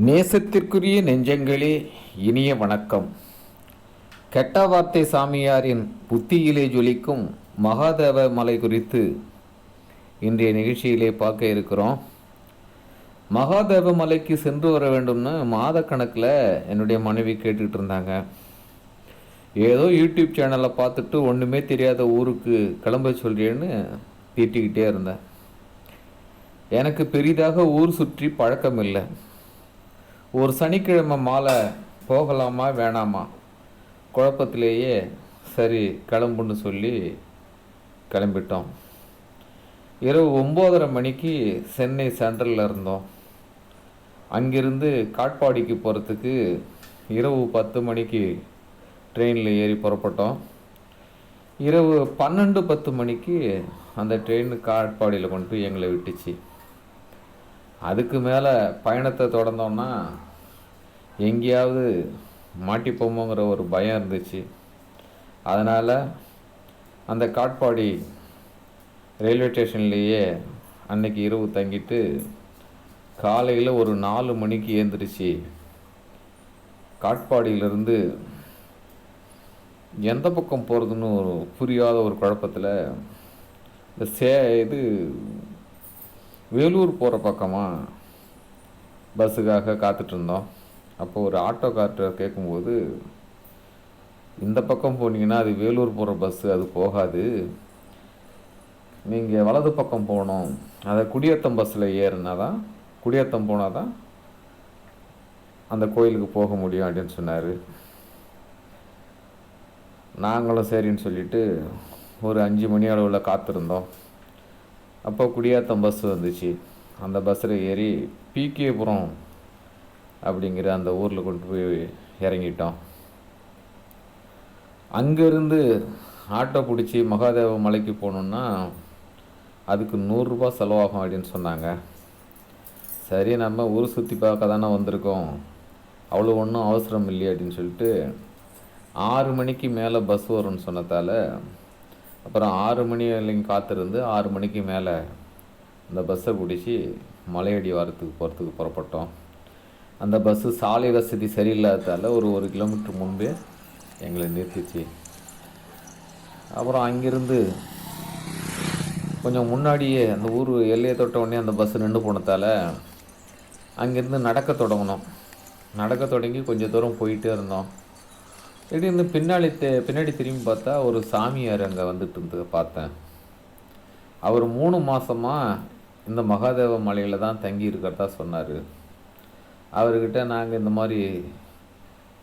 நேசத்திற்குரிய நெஞ்சங்களே இனிய வணக்கம். கெட்ட வார்த்தை சாமியாரின் புத்தியிலே ஜொலிக்கும் மகாதேவ மலை குறித்து இன்றைய நிகழ்ச்சியிலே பார்க்க இருக்கிறோம். மகாதேவ மலைக்கு சென்று வர வேண்டும்னு மாதக்கணக்கில் என்னுடைய மனைவி கேட்டுக்கிட்டு இருந்தாங்க. ஏதோ யூடியூப் சேனலை பார்த்துட்டு ஒன்றுமே தெரியாத ஊருக்கு கிளம்ப சொல்கிறேன்னு திட்டிக்கிட்டே இருந்தேன். எனக்கு பெரிதாக ஊர் சுற்றி பழக்கம் இல்லை ஒரு சனிக்கிழமை மாலை போகலாமா வேணாமா? குழப்பத்திலேயே சரி கிளம்புன்னு சொல்லி கிளம்பிட்டோம். இரவு ஒம்போதரை மணிக்கு சென்னை சென்ட்ரலில் இருந்தோம். அங்கிருந்து காட்பாடிக்கு போகிறதுக்கு இரவு பத்து மணிக்கு ட்ரெயினில் ஏறி புறப்பட்டோம். இரவு பன்னெண்டு பத்து மணிக்கு அந்த ட்ரெயின் காட்பாடியில் கொண்டு எங்களை விட்டுச்சு. அதுக்கு மேலே பயணத்தை தொடர்ந்தோன்னா எங்கேயாவது மாட்டிப்போமோங்கிற ஒரு பயம் இருந்துச்சு. அதனால் அந்த காட்பாடி ரயில்வே ஸ்டேஷன்லேயே அன்னைக்கு இரவு தங்கிட்டு காலையில் ஒரு நாலு மணிக்கு ஏந்திரிச்சு. காட்பாடியிலிருந்து எந்த பக்கம் போகிறதுன்னு ஒரு புரியாத ஒரு குழப்பத்தில் இந்த சே இது வேலூர் போகிற பக்கமாக பஸ்ஸுக்காக காத்துட்ருந்தோம் இருந்தோம். அப்போ ஒரு ஆட்டோக்கார்ட்ட கேட்கும்போது இந்த பக்கம் போனீங்கன்னா அது வேலூர் போகிற பஸ்ஸு அது போகாது. நீங்கள் வலது பக்கம் போகணும். அதை குடியேத்தம் பஸ்ஸில் ஏறினா தான் குடியேத்தம் போனால் தான் அந்த கோயிலுக்கு போக முடியும் அப்படின்னு சொன்னார். நாங்களும் சரின்னு சொல்லிட்டு ஒரு அஞ்சு மணி அளவில் காத்திருந்தோம். அப்போ குடியாத்தம் பஸ் வந்துச்சு. அந்த பஸ்ஸில் ஏறி பிகேபுரம் அப்படிங்கிற அந்த ஊரில் கொண்டு போய் இறங்கிட்டோம். அங்கேருந்து ஆட்டோ பிடிச்சி மகாதேவ மலைக்கு போகணுன்னா அதுக்கு நூறுரூபா செலவாகும் அப்படின்னு சொன்னாங்க. சரி நம்ம ஊர் சுற்றி பார்க்க தானே வந்திருக்கோம். அவ்வளோ ஒன்றும் அவசரம் இல்லையே அப்படின்னு சொல்லிட்டு ஆறு மணிக்கு மேலே பஸ் வரும்னு சொன்னதால் அப்புறம் ஆறு மணி வரைக்கும் காத்திருந்து ஆறு மணிக்கு மேலே இந்த பஸ்ஸை பிடிச்சி மலையடி வாரத்துக்கு போகிறதுக்கு புறப்பட்டோம். அந்த பஸ்ஸு சாலை வசதி சரியில்லாததால் ஒரு ஒரு கிலோமீட்டர் முன்பே எங்களை நிறுத்திச்சு. அப்புறம் அங்கேருந்து கொஞ்சம் முன்னாடியே அந்த ஊர் எல்லையை தொட்ட உடனே அந்த பஸ்ஸு நின்று போனதால் அங்கேருந்து நடக்க தொடங்கினோம். நடக்க தொடங்கி கொஞ்சம் தூரம் போயிட்டே இருந்தோம். திடீர்னு பின்னாடி தெ- பின்னாடி திரும்பி பார்த்தா ஒரு சாமியார் அங்கே வந்துட்டு இருந்தது பார்த்தேன். அவர் மூணு மாதமாக இந்த மகாதேவ மலையில் தான் தங்கி இருக்கிறதா சொன்னார். அவர்கிட்ட நாங்கள் இந்த மாதிரி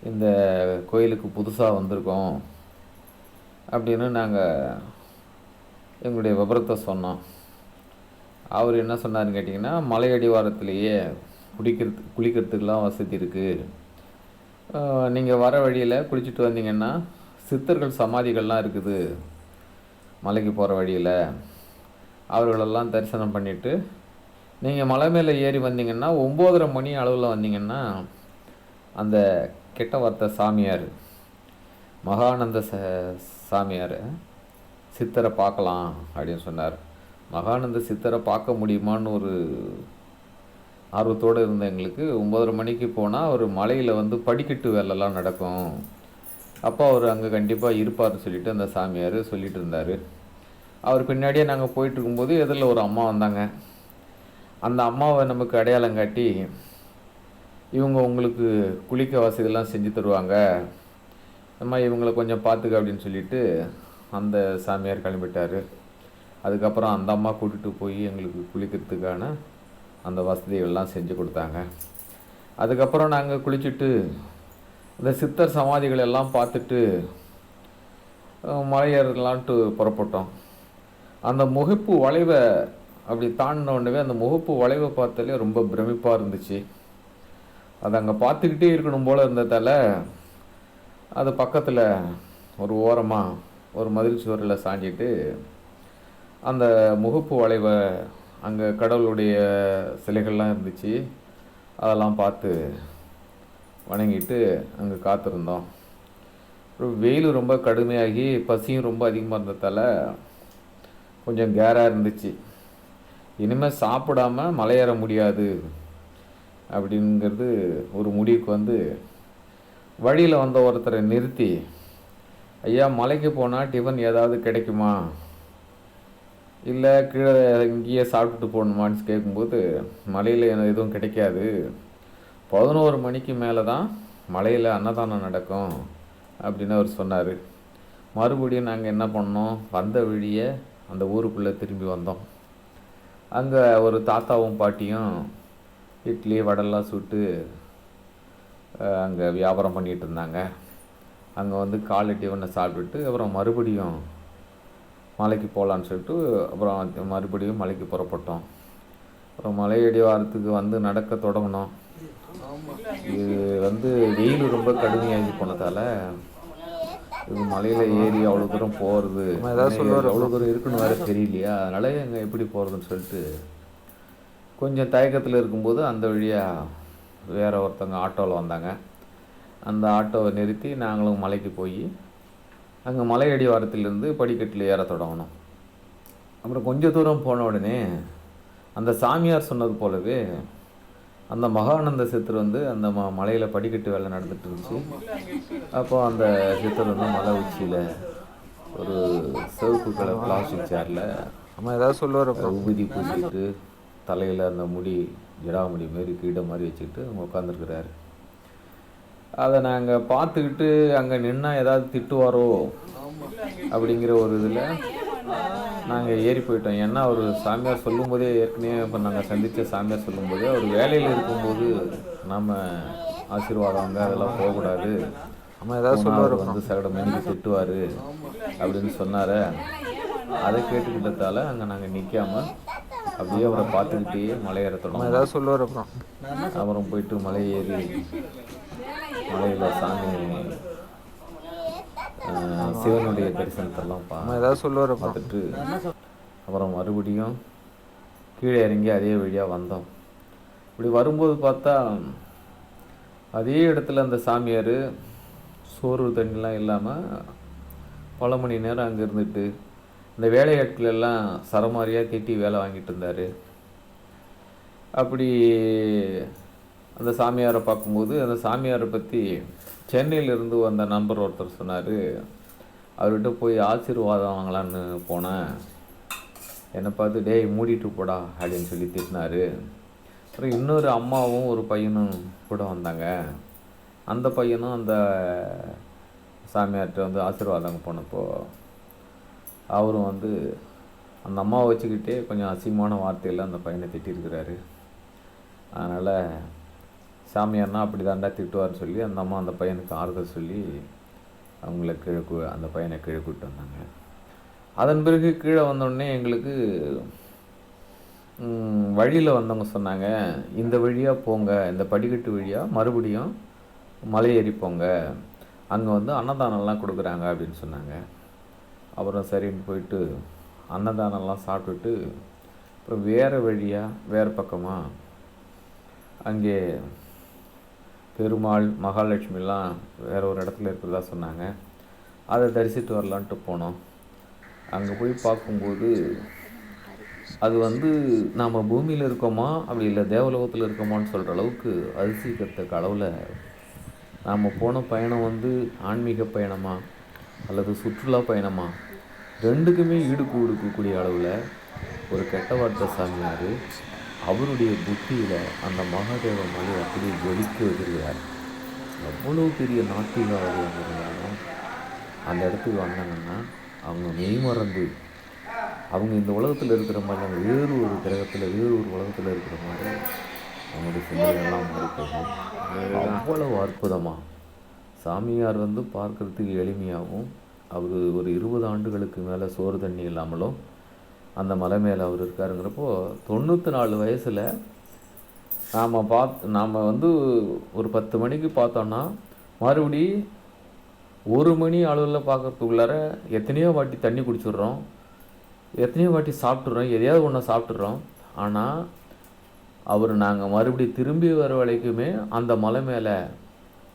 இந்த கோயிலுக்கு புதுசாக வந்திருக்கோம் அப்படின்னு நாங்கள் எங்களுடைய விபரத்தை சொன்னோம். அவர் என்ன சொன்னார்னு கேட்டிங்கன்னா மலை அடிவாரத்திலேயே குடிக்கிறது குளிக்கிறதுக்கெலாம் வசதி இருக்குது நீங்கள் வர வழியில் குளிச்சுட்டு வந்தீங்கன்னா சித்தர்கள் சமாதிகள்லாம் இருக்குது. மலைக்கு போகிற வழியில். அவர்களெல்லாம் தரிசனம் பண்ணிவிட்டு நீங்கள் மலை மேலே ஏறி வந்தீங்கன்னா ஒம்போதரை மணி அளவில் வந்தீங்கன்னா அந்த கெட்ட வார்த்தை சாமியார் மகானந்த ச சாமியார் சித்தரை பார்க்கலாம் அப்படின்னு சொன்னார். மகானந்த சித்தரை பார்க்க முடியுமான்னு ஒரு ஆர்வத்தோடு இருந்த எங்களுக்கு. ஒம்பதரை மணிக்கு போனால் ஒரு மலையில் வந்து படிக்கட்டு வேலைலாம் நடக்கும். அப்போ அவர் அங்கே கண்டிப்பாக இருப்பார்னு சொல்லிட்டு அந்த சாமியார் சொல்லிட்டு இருந்தார். அவர் பின்னாடியே நாங்கள் போயிட்டு இருக்கும்போது எதிரில் ஒரு அம்மா வந்தாங்க. அந்த அம்மாவை நமக்கு அடையாளம் காட்டி இவங்க உங்களுக்கு குளிக்க வசதியெல்லாம் செஞ்சு தருவாங்க. அம்மா இவங்களை கொஞ்சம் பார்த்துக்க அப்படின்னு சொல்லிட்டு அந்த சாமியார் கிளம்பிட்டார். அதுக்கப்புறம் அந்த அம்மா கூட்டிகிட்டு போய் எங்களுக்கு குளிக்கிறதுக்கான அந்த வசதிகள்லாம் செஞ்சு கொடுத்தாங்க. அதுக்கப்புறம் நாங்கள் குளிச்சுட்டு இந்த சித்தர் சமாதிகள் எல்லாம் பார்த்துட்டு மலையேறலான்ட்டு புறப்பட்டோம். அந்த முகப்பு வளைவை அப்படி தாண்டின உடனே அந்த முகப்பு வளைவை பார்த்தாலே ரொம்ப பிரமிப்பாக இருந்துச்சு. அதை அங்கே பார்த்துக்கிட்டே இருக்கணும் போல் இருந்ததால் அது பக்கத்தில் ஒரு ஓரமாக ஒரு மதில் சுவரில் சாஞ்சிட்டு அந்த முகப்பு வளைவை அங்கே கடவுளுடைய சிலைகள்லாம் இருந்துச்சு. அதெல்லாம் பார்த்து வணங்கிட்டு அங்கே காத்திருந்தோம். வெயில் ரொம்ப கடுமையாகி பசியும் ரொம்ப அதிகமாக இருந்ததால் கொஞ்சம் கேராக இருந்துச்சு. இனிமேல் சாப்பிடாம மலையேற முடியாது அப்படிங்கிறது ஒரு முடிவுக்கு வந்து வழியில் வந்த ஒருத்தரை நிறுத்தி ஐயா மலைக்கு போனால் டிஃபன் ஏதாவது கிடைக்குமா? இல்லை கீழே இங்கேயே சாப்பிட்டுட்டு போகணுமான்னு கேட்கும்போது மலையில் எனக்கு எதுவும் கிடைக்காது. பதினோரு மணிக்கு மேலே தான் மலையில் அன்னதானம் நடக்கும் அப்படின்னு அவர் சொன்னார். மறுபடியும் நாங்கள் என்ன பண்ணோம்? வந்த வழியே அந்த ஊருக்குள்ளே திரும்பி வந்தோம். அங்கே ஒரு தாத்தாவும் பாட்டியும் இட்லி வடைலாம் சுட்டு அங்கே வியாபாரம் பண்ணிகிட்டு இருந்தாங்க. அங்கே வந்து காலை டிஃபனை சாப்பிட்டுட்டு அப்புறம் மறுபடியும் மலைக்கு போகலான்னு சொல்லிட்டு அப்புறம் மறுபடியும் மலைக்கு புறப்பட்டோம். அப்புறம் மலை அடிவாரத்துக்கு வந்து நடக்க தொடங்கினோம். இது வந்து வெயில் ரொம்ப கடுமையாகி போனதால் இது மலையில் ஏறி அவ்வளோ தூரம் போகிறது அவ்வளோ தூரம் இருக்குன்னு வேறு தெரியலையா. அதனால் எங்கே எப்படி போகிறதுன்னு சொல்லிட்டு கொஞ்சம் தயக்கத்தில் இருக்கும்போது அந்த வழியாக வேற ஒருத்தவங்க ஆட்டோவில் வந்தாங்க. அந்த ஆட்டோவை நிறுத்தி நாங்களும் மலைக்கு போய் அங்கே மலையடி வாரத்திலிருந்து படிக்கட்டில் ஏற தொடங்கணும் அப்புறம் கொஞ்சம் தூரம் போன உடனே அந்த சாமியார் சொன்னது போலவே அந்த மகானந்த சித்தர் வந்து அந்த ம மலையில் படிக்கட்டு வேலை நடந்துட்டு இருந்துச்சு அப்போ அந்த சித்தர் வந்து மலை உச்சியில் ஒரு சிவப்பு கலர் பிளாஸ்டிக் சேரில் நம்ம ஏதாவது சொல்லுவார் உபதி பூசிட்டு தலையில் அந்த முடி ஜடாமுடி மாரி கீழே மாதிரி வச்சுக்கிட்டு அவங்க உட்காந்துருக்குறாரு அதை நாங்கள் பார்த்துக்கிட்டு அங்கே நின்னா ஏதாவது திட்டுவாரோ அப்படிங்கிற ஒரு இதில் நாங்கள் ஏறி போயிட்டோம். ஏன்னா அவர் சாமியார் சொல்லும்போதே ஏற்கனவே இப்போ நாங்கள் சந்தித்த சாமியார் சொல்லும்போதே அவர் வேலையில் இருக்கும்போது நம்ம ஆசீர்வாதம் அதெல்லாம் போகக்கூடாது. நம்ம ஏதாவது சொல்லுவார் வந்து சகட மணிக்கு திட்டுவார் அப்படின்னு சொன்னார். அதை கேட்டுக்கிட்டதால அங்கே நாங்கள் நிற்காம அப்படியே அவரை பார்த்துக்கிட்டே மலையேற நம்ம தொடங்கும் ஏதாவது சொல்லுவார் அப்புறம் அப்புறம் போயிட்டு மலை ஏறி மலையில் சாமி சிவனுடைய தரிசனத்தெல்லாம் ஏதாவது சொல்லுவார் பார்த்துட்டு அப்புறம் மறுபடியும் கீழே இறங்கி அதே வழியாக வந்தோம். இப்படி வரும்போது பார்த்தா அதே இடத்துல அந்த சாமியார் சோறு தண்ணிலாம் இல்லாமல் பல மணி நேரம் அங்கே இருந்துட்டு இந்த வேலையாட்கள் எல்லாம் சரமாரியாக திட்டி வேலை வாங்கிட்டு இருந்தார். அப்படி அந்த சாமியாரை பார்க்கும்போது அந்த சாமியாரை பற்றி சென்னையிலேருந்து வந்த நண்பர் ஒருத்தர் சொன்னார் அவர்கிட்ட போய் ஆசீர்வாதம் வாங்கலான்னு போனேன். என்னை பார்த்து டேய் மூடிட்டு போடா அப்படின்னு சொல்லி திட்டினார். அப்புறம் இன்னொரு அம்மாவும் ஒரு பையனும் கூட வந்தாங்க. அந்த பையனும் அந்த சாமியார்கிட்ட வந்து ஆசீர்வாதம் போனப்போ அவரும் வந்து அந்த அம்மாவை வச்சுக்கிட்டே கொஞ்சம் அசிங்கமான வார்த்தையில் அந்த பையனை திட்டிருக்கிறாரு. அதனால் சாமியார்னா அப்படி தாண்டா திட்டுவார்னு சொல்லி அந்த அம்மா அந்த பையனுக்கு ஆறுதல் சொல்லி அவங்கள கீழே அந்த பையனை கீழே கூப்பிட்டு வந்தாங்க. அதன் பிறகு கீழே வந்தோடனே எங்களுக்கு வழியில் வந்தவங்க சொன்னாங்க இந்த வழியாக போங்க இந்த படிக்கட்டு வழியாக மறுபடியும் மலை ஏறி போங்க அங்கே வந்து அன்னதானம்லாம் கொடுக்குறாங்க அப்படின்னு சொன்னாங்க. அப்புறம் சரின்னு போயிட்டு அன்னதானம்லாம் சாப்பிட்டுட்டு அப்புறம் வேறு வழியாக வேறு பக்கமாக அங்கே பெருமாள் மகாலட்சுமிலாம் வேறு ஒரு இடத்துல இருக்கிறதா சொன்னாங்க. அதை தரிசித்து வரலான்ட்டு போனோம். அங்கே போய் பார்க்கும்போது அது வந்து நாம் பூமியில் இருக்கோமா? அப்படி இல்லை தேவலோகத்தில் இருக்கோமான்னு சொல்கிற அளவுக்கு அதிசயிக்கத்தக்க அளவில் நாம் போன பயணம் வந்து ஆன்மீக பயணமா? அல்லது சுற்றுலா பயணமா? ரெண்டுக்குமே ஈடு கொடுக்கக்கூடிய அளவில் ஒரு கெட்ட வார்த்தை சாமியார். அவருடைய புத்தியில் அந்த மகாதேவ மலை அப்படியே ஜொலிக்க வச்சிருக்கிறார். எவ்வளோ பெரிய நாட்டிகவாதி இருந்தாலும் அந்த இடத்துக்கு வந்தாங்கன்னா அவங்க மெய்மறந்து அவங்க இந்த உலகத்தில் இருக்கிற மாதிரி அவங்க வேறு ஒரு கிரகத்தில் வேறு ஒரு உலகத்தில் இருக்கிற மாதிரி அவங்களுடைய சிந்தனைகள்லாம் மாறி போகும். அவ்வளவு அற்புதமாக சாமியார் வந்து பார்க்கறதுக்கு எளிமையாகவும் அவர் ஒரு இருபது ஆண்டுகளுக்கு மேலே சோறு தண்ணி இல்லாமலும் அந்த மலை மேலே அவர் இருக்காருங்கிறப்போ தொண்ணூற்றி நாலு வயசில் நாம் பாத் நாம் வந்து ஒரு பத்து மணிக்கு பார்த்தோன்னா மறுபடி ஒரு மணி அளவில் பார்க்கறதுக்குள்ளார எத்தனையோ வாட்டி தண்ணி குடிச்சிடுறோம். எத்தனையோ வாட்டி சாப்பிட்றோம் எதையாவது ஒன்று சாப்பிட்றோம் ஆனால் அவர் நாங்கள் மறுபடி திரும்பி வர வரைக்குமே அந்த மலை மேலே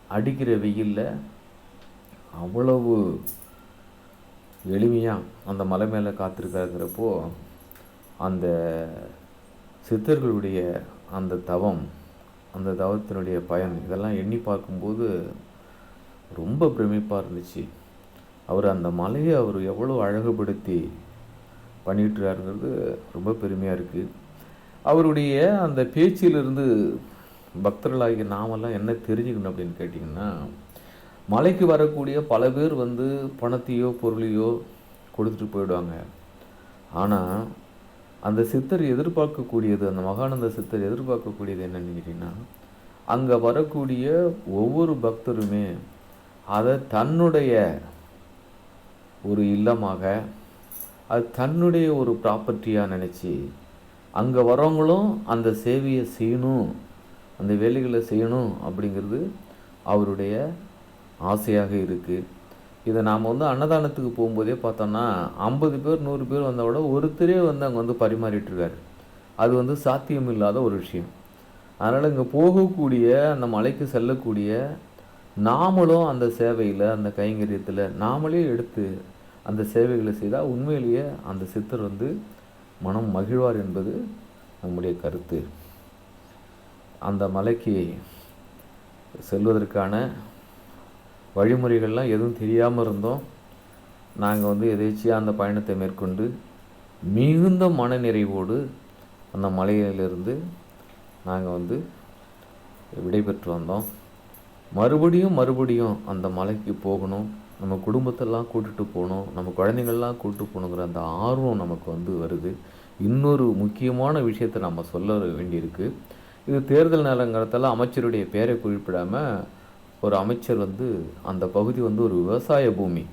அடிக்கிற வெயிலில் அவ்வளவு எளிமையாக அந்த மலை மேலே காத்திருக்காருங்கிறப்போ அந்த சித்தர்களுடைய அந்த தவம் அந்த தவத்தினுடைய பயன் இதெல்லாம் எண்ணி பார்க்கும்போது ரொம்ப பிரமிப்பாக இருந்துச்சு. அவர் அந்த மலையை அவர் எவ்வளோ அழகுபடுத்தி பண்ணிட்டுறாருங்கிறது ரொம்ப பெருமையாக இருக்குது அவருடைய அந்த பேச்சிலிருந்து பக்தர்களாகிய நாமெல்லாம் என்ன தெரிஞ்சுக்கணும் அப்படின்னு கேட்டிங்கன்னா மலைக்கு வரக்கூடிய பல பேர் வந்து பணத்தையோ பொருளையோ கொடுத்துட்டு போயிடுவாங்க. ஆனால் அந்த சித்தர் எதிர்பார்க்கக்கூடியது அந்த மகானந்த சித்தர் எதிர்பார்க்கக்கூடியது என்னன்னு கேட்டிங்கன்னா அங்கே வரக்கூடிய ஒவ்வொரு பக்தருமே அதை தன்னுடைய ஒரு இல்லமாக அது தன்னுடைய ஒரு ப்ராப்பர்ட்டியாக நினச்சி அங்கே வரவங்களும் அந்த சேவையை செய்யணும் அந்த வேலைகளை செய்யணும் அப்படிங்கிறது அவருடைய ஆசையாக இருக்குது இதை நாம் வந்து அன்னதானத்துக்கு போகும்போதே பார்த்தோன்னா ஐம்பது பேர் நூறு பேர் வந்தால் கூட ஒருத்தரே வந்து அங்கே வந்து பரிமாறிட்டுருக்காரு. அது வந்து சாத்தியம் இல்லாத ஒரு விஷயம். அதனால் இங்கே போகக்கூடிய அந்த மலைக்கு செல்லக்கூடிய நாமளும் அந்த சேவையில் அந்த கைங்கரியத்தில் நாமளே எடுத்து அந்த சேவைகளை செய்தால் உண்மையிலேயே அந்த சித்தர் வந்து மனம் மகிழ்வார் என்பது நம்முடைய கருத்து. அந்த மலைக்கு செல்வதற்கான வழிமுறைகள்லாம் எதுவும் தெரியாமல் இருந்தோம். நாங்கள் வந்து எதேச்சியாக அந்த பயணத்தை மேற்கொண்டு மிகுந்த மனநிறைவோடு அந்த மலையிலிருந்து நாங்கள் வந்து விடைபெற்று வந்தோம். மறுபடியும் மறுபடியும் அந்த மலைக்கு போகணும். நம்ம குடும்பத்தெல்லாம் கூட்டுட்டு போகணும். நம்ம குழந்தைங்கள்லாம் கூப்பிட்டு போகணுங்கிற அந்த ஆர்வம் நமக்கு வந்து வருது. இன்னொரு முக்கியமான விஷயத்தை நம்ம சொல்ல வேண்டியிருக்கு. இது தேர்தல் நேரங்கிறதெல்லாம் அமைச்சருடைய பேரை குறிப்பிடாமல் ஒரு அமைச்சர் வந்து அந்த பகுதி வந்து ஒரு விவசாய பூமி.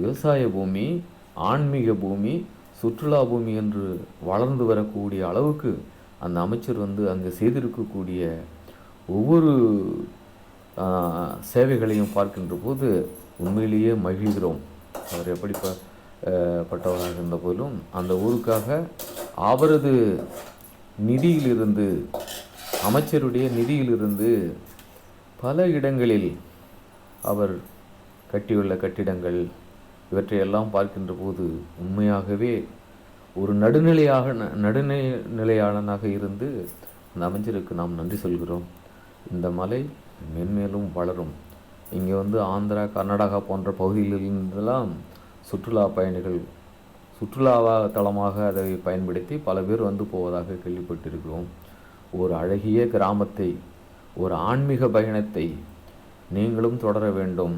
விவசாய பூமி ஆன்மீக பூமி சுற்றுலா பூமி என்று வளர்ந்து வரக்கூடிய அளவுக்கு அந்த அமைச்சர் வந்து அங்கே செய்திருக்கக்கூடிய ஒவ்வொரு சேவைகளையும் பார்க்கின்ற போது உண்மையிலேயே மகிழ்கிறோம். அவர் எப்படி ப பட்டவராக இருந்த போதிலும் அந்த ஊருக்காக அவரது நிதியிலிருந்து அமைச்சருடைய நிதியிலிருந்து பல இடங்களில் அவர் கட்டியுள்ள கட்டிடங்கள் இவற்றையெல்லாம் பார்க்கின்ற போது உண்மையாகவே ஒரு நடுநிலையாக நடுநிலை நிலையாளனாக இருந்து அந்த அமைச்சருக்கு நாம் நன்றி சொல்கிறோம். இந்த மலை மென்மேலும் வளரும். இங்கே வந்து ஆந்திரா கர்நாடகா போன்ற பகுதிகளிலிருந்தெல்லாம் சுற்றுலா பயணிகள் சுற்றுலாவா தலமாக அதை பயன்படுத்தி பல பேர் வந்து போவதாக கேள்விப்பட்டிருக்கிறோம். ஒரு அழகிய கிராமத்தை ஒரு ஆன்மீக பயணத்தை நீங்களும் தொடர வேண்டும்.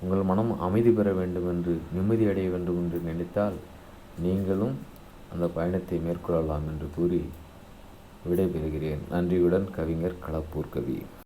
உங்கள் மனம் அமைதி பெற வேண்டும் என்று நிம்மதி அடைய வேண்டும் என்று நினைத்தால் நீங்களும் அந்த பயணத்தை மேற்கொள்ளலாம் என்று கூறி விடைபெறுகிறேன். நன்றியுடன் கவிஞர் களப்பூர் கவி.